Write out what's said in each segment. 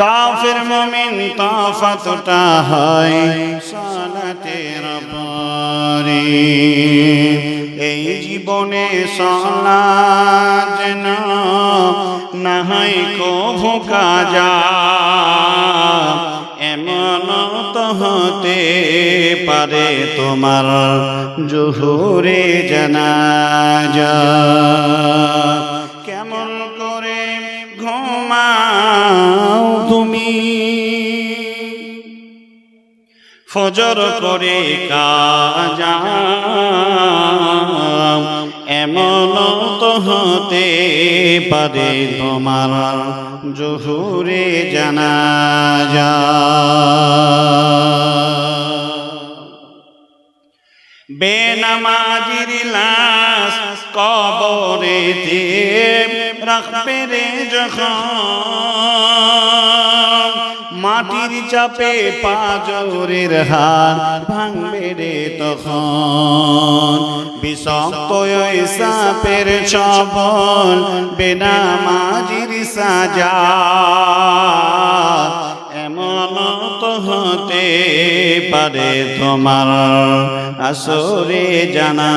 কাফের মমিন তফাতটা হয় সালাতের পরে এই জীবনে সলাত যেন না হয় কভু কাজা। এমন তো হতে পারে তোমার জহুরে জানাজা। ফজর করে কাজা। এমন তো হতে পারে তোমার জহুরে জানাজা। বেনামাজির লাশ কবরেতে রাখবে রে যখন। মাটির চাপে পাজরের হাত ভাঙবে রে তখন। বিষাক্ত সাপের ছবল বেনামাজির সাজা। এমন তো হতে পারে তোমার আসরে জানা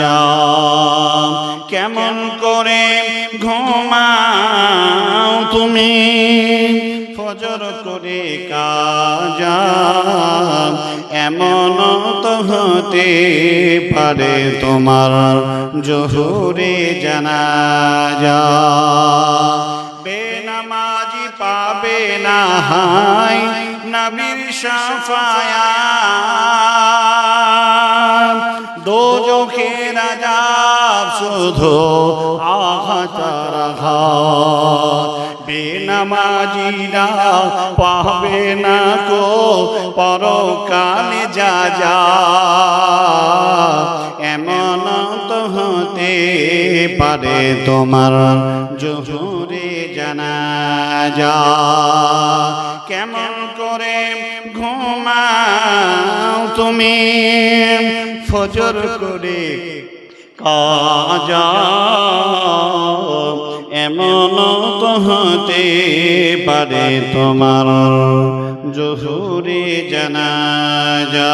যা কেমন করে ঘুমাও তুমি? ফজর করে কাজা, এমন তো হতে পারে তোমার জহুরে জানা যা বেনামাজি পাবে না হাই নবীর সাফায়া দোজখের আজাব শুধু আঘাতার ঘাত বেনামাজিরা পাবে না কো পরকালে যা যা। এমন তো হতে পারে তোমার জহুরে জানা যা কেমন করে ঘুমাও তুমি? ফজর করে কাজা এমন তো হতে পারে তোমার জহুরে জানা যা